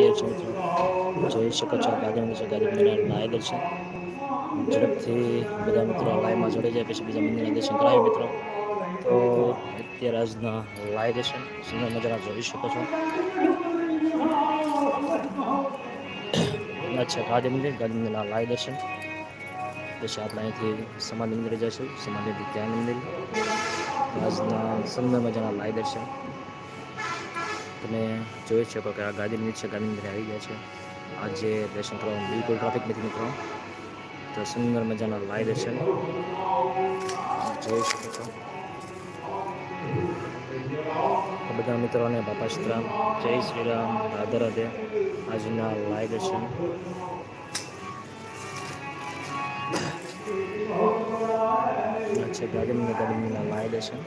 રહ્યા છે મિત્રો જોઈ શકો છો ગાદી છે ગાદી મંદિરના લાય દર્શન ઝડપથી બધા મિત્રો લાઈવમાં જોડાઈ જાય, પછી બીજા મંદિરના દર્શન કરાવે મિત્રો. તો અત્યારે આજના લાઈવ દર્શન, સુંદર મજાના જોઈ શકો છો. અચ્છા ગાંધી મંદિર ગાંધી મંદિરના લાઈવ દર્શન. પછી આપણે અહીંથી સમાધિ મંદિરે જઈશું સમાધિથી ધ્યાન મંદિર. આજના સુંદર મજાના લાઈવ દર્શન. તમે જોઈ શકો કે આ ગાંધી મંદિર છે ગાંધી મંદિરે આવી ગયા છે. આજે દર્શન કરવાનું બિલકુલ ટ્રાફિક નથી મિત્રો. તો સુંદર મજાના લાઈ દર્શન. જોઈ શકો છો. બધા મિત્રોને બાપા શ્રીરામ જય શ્રી રામ, રાધે રાધે. આજના લાઈ દર્શન. છે ગાર્ડનની ગાર્ડનના લાઈ દર્શન.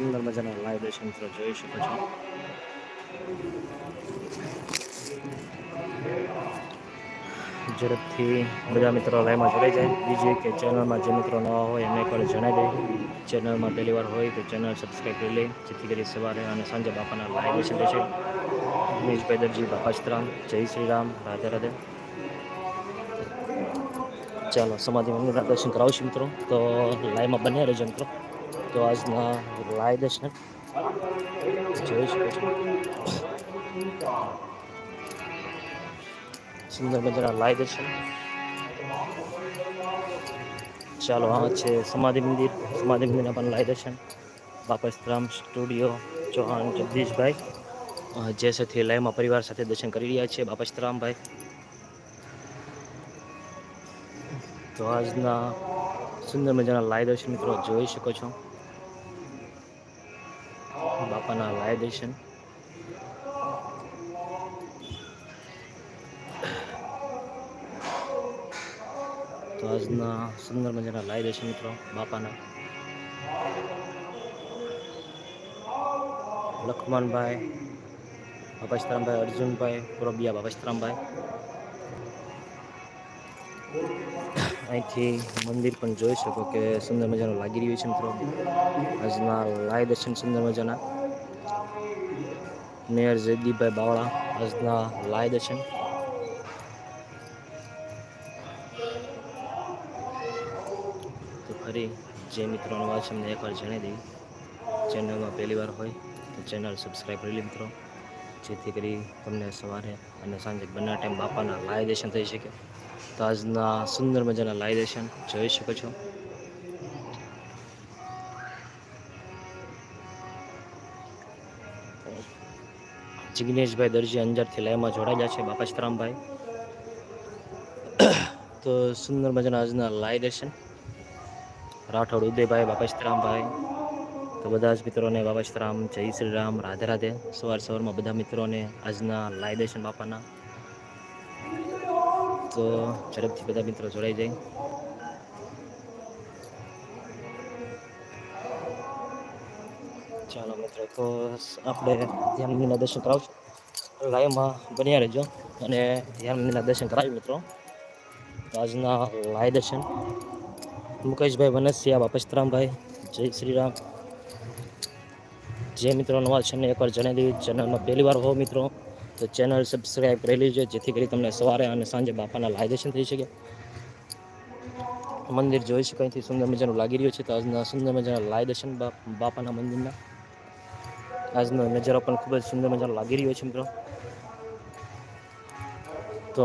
સુંદર મજાના લાઈવ દર્શન જોઈ શકો છો. ઝડપથી બધા મિત્રો લાઈવમાં જોડાઈ જાય. બીજું કે ચેનલમાં જે મિત્રો નવા હોય એમને એકવાર જણાવી દે. ચેનલમાં પહેલી વાર હોય તો ચેનલ સબસ્ક્રાઈબ કરી લે. જેથી કરી સવારે અને સાંજે બાપાના લાઈવ દર્શન રહેશે દિનેશભાઈ દરજી બાપા સીતરામ જય શ્રી રામ રાધે રાધે. ચાલો, સમાધિ મંદિરના દર્શન કરાવશું મિત્રો. તો લાઈવમાં બન્યા રહેજો મિત્રો. તો આજના લાઈ દર્શન જોઈ શકો છો. સુંદર મજાના લાઈ દર્શન ચાલો, આ છે સમાધિ મંદિર. સમાધિ મંદિરના પણ લાઈ દર્શન બાપસ્તરામ સ્ટુડિયો ચૌહાણ જગદીશભાઈ. જે સાથે લાઈવમાં પરિવાર સાથે દર્શન કરી રહ્યા છે બાપસ્તરામભાઈ તો આજના સુંદર મજાના લાઈ દર્શન મિત્રો જોઈ શકો છો. બાપાના દર્શન તો આજના સુંદર મજાના લાયદેશન દર્શન મિત્રો બાપાના. લખમણભાઈ બાપાશ્રામભાઈ અર્જુનભાઈ, પુરબિયા બાપાશ્રામભાઈ અહીંથી મંદિર પણ જોઈ શકો કે સુંદર મજાનું લાગી રહ્યું છે મિત્રો. આજના લાય દર્શન સુંદર મજાના મેયર જયદીપભાઈ બાવળા આજના લાયદ છે. તો ફરી જે મિત્રોનો વાત છે અમને એકવાર જણાવી દઈ ચેનલમાં પહેલી વાર હોય તો ચેનલ સબસ્ક્રાઈબ કરી લે મિત્રો. જેથી કરી તમને સવારે અને સાંજે બંને ટાઈમ બાપાના લાયદેશન થઈ શકે. તો આજના સુંદર મજાના લાયદેશન જોઈ શકો છો. જિગ્નેશભાઈ દરજી અંજારથી લાઈવમાં જોડાયા છે બાપા સીતરામભાઈ તો સુંદર મજાના આજના લાઈ દર્શન રાઠોડ, ઉદયભાઈ બાપા સીતરામભાઈ તો બધા જ મિત્રોને બાપા સીતરામ જય શ્રી રામ રાધે રાધે. સવાર સવારમાં બધા મિત્રોને આજના લાઈ દર્શન બાપાના. તો ઝડપથી બધા મિત્રો જોડાઈ જાય. ચાલો મિત્રો, તો આપણે ધ્યાન મંદિરના દર્શન કરાવશું. લાઈવમાં બન્યા રહેજો અને ધ્યાન મંદિરના દર્શન કરાવી મિત્રો. આજના લાઈવ દર્શન. મુકેશભાઈ વનસિયા બાપસ્તરામભાઈ જય શ્રી રામ જે મિત્રો નવા છે ને એકવાર જણાવી દીધું ચેનલમાં પહેલી વાર હો મિત્રો, તો ચેનલ સબસ્ક્રાઈબ કરી લેજો, જેથી કરી તમને સવારે અને સાંજે બાપાના લાઈવ દર્શન થઈ શકે. મંદિર જોઈ શકાયથી સુંદર મજાનું લાગી રહ્યું છે. તો આજના સુંદર મજાના લાય દર્શન બાપાના મંદિરના. આજનો નજારો પણ ખૂબ જ સુંદર મજાનો લાગી રહ્યો છે મિત્રો. તો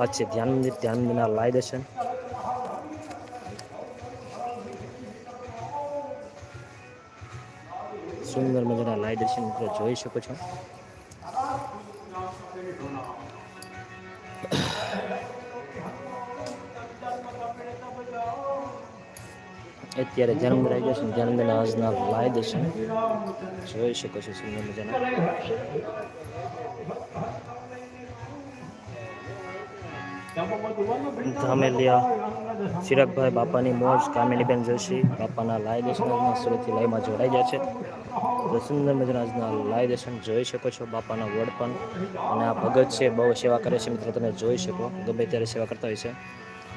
આ છે ધ્યાન મંદિર. ધ્યાન મંદિરના લાય દર્શન. સુંદર મજાના લાય દર્શન મિત્રો જોઈ શકો છો. અત્યારે જન્મ રહી છે. જન્મદિન આજના લાવી દેશે જોઈ શકો છો સુંદર મજાના. ધામેલિયા, ચિરાગભાઈ બાપાની મોજ, કામિનીબેન જોશી બાપાના લાય દર્શનમાં સુરતથી લાઈવમાં જોડાઈ ગયા છે. સુંદર મજાના આજના લાઈવ દર્શન જોઈ શકો છો બાપાના વડ પણ. અને આ ભગત છે, બહુ સેવા કરે છે મિત્રો, તમે જોઈ શકો. ગમે ત્યારે સેવા કરતા હોય છે.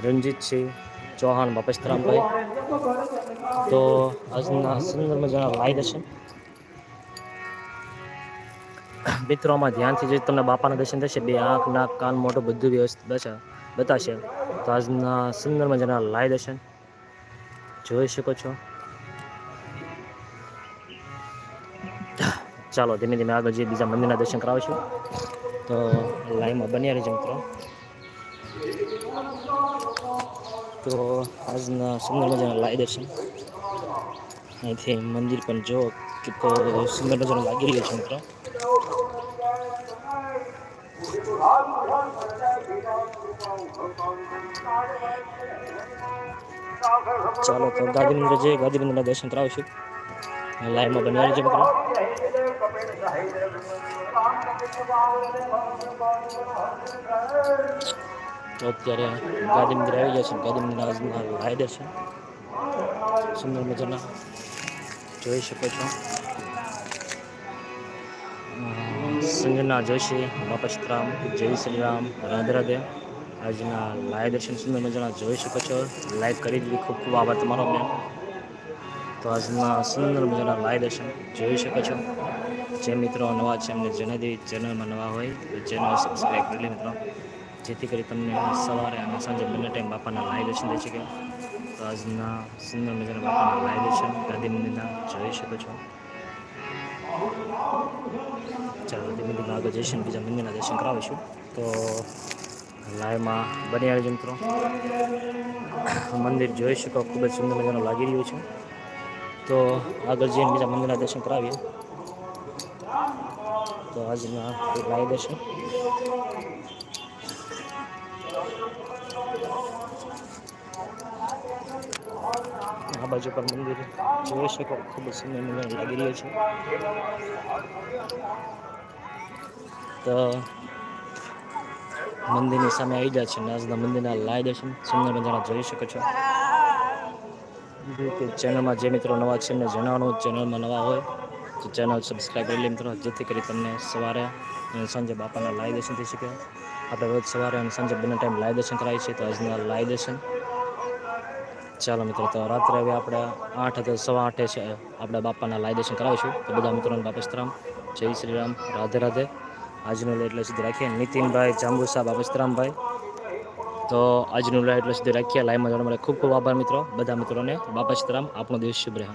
રણજીત છે ચૌહાણ બાપસ્તરામભાઈ તો આજના સંદર્ભમાં જણા લાઈ દર્શન મિત્રોમાં ધ્યાનથી જો તમને બાપાના દર્શન થશે, બે આંખ, નાક, કાન મોટો બધું વ્યવસ્થિત બચા બતાશે. તો આજના સુંદરમાં જણા લાઈ દર્શન જોઈ શકો છો. ચાલો, ધીમે ધીમે આગળ જે બીજા મંદિરના દર્શન કરાવશું. તો લાઈમાં બન્યા રહેજો, મિત્રો. તો આજના સુંદર મજાના લાઈ દર્શન. અહીંથી મંદિર પણ જો કે તો સુંદર મજાનું લાગી રહ્યું છે મિત્રો. ચાલો તો ગાંધીનગર જઈએ. ગાંધીનગરના દર્શન કરાવશું. લાઈનમાં બનવાની છે મિત્રો. તો અત્યારે ગાડી મંદિર આવી ગયા છે. ગાંધી મંદિરના આજના લાઈ છે. સુંદર મજાના જોઈ શકો છો. સંજના જોશી બાપસ્તરામ જય શ્રી રામ રાધે રાધે. આજના લાઈવ દર્શન સુંદર મજાના જોઈ શકો છો. લાઈક કરી દીધી ખૂબ ખૂબ આભાર તમારો બેન. તો આજના સુંદર મજાના લાઈવ દર્શન જોઈ શકો છો. જે મિત્રો નવા છે એમને જણાવી દેવી ચેનલમાં નવા હોય તો ચેનલ સબસ્ક્રાઈબ કરી લે મિત્રો. જેથી કરી તમને સવારે અને સાંજે બંને ટાઈમ બાપાના લાઈવ દર્શન થઈ શકે તો આજના સુંદર મજાના બાપાના લાઈવ દર્શન ગાંધી મંદિરના જોઈ શકો છો. ચાલો ધીમે ધીમે આગળ જઈશું બીજા મંદિરના દર્શન કરાવીશું. તો લાઈવમાં બની આવી મિત્રો. મંદિર જોઈ શકો, ખૂબ જ સુંદર મજાનું લાગી રહ્યું છે. તો આગળ જઈને બીજા મંદિરના દર્શન કરાવીએ. તો આજના લાઈવ દર્શન આ પર મંદિર જોઈ શકો. ખૂબ જ સુંદર મજાનું લાગી રહ્યું છે. તો મંદિરની સામે આવી જાય છે. અને આજના મંદિરના લાય દર્શન. સુંદર મજાના જોઈ શકો છો. ચેનલમાં જે મિત્રો નવા છે એમને જણાવવાનું ચેનલમાં નવા હોય, તો ચેનલ સબસ્ક્રાઈબ કરી લે મિત્રો. જેથી કરી તમને સવારે અને સાંજે બાપાના લાય દર્શન થઈ શકે. આપણે રોજ સવારે અને સાંજે બંને ટાઈમ લાય દર્શન કરાવીએ છીએ તો આજના લાય દર્શન ચાલો મિત્રો, તો રાત્રે હવે આપણે આઠ અથવા સવા આઠે છે. આપણે બાપાના લાય દર્શન કરાવીશું. તો બધા મિત્રોને બાપસ્તરામ જય શ્રી રામ. રાધે રાધે. આજનું લે એટલે સુધી રાખીએ. નીતિનભાઈ જાંબુસા બાપસ્તરામભાઈ તો આજનું લે એટલે સુધી રાખીએ. લાઈવમાં જોડવા માટે ખૂબ ખૂબ આભાર મિત્રો. બધા મિત્રોને બાપસ્તરામ આપણો દિવસ શુભ રહે.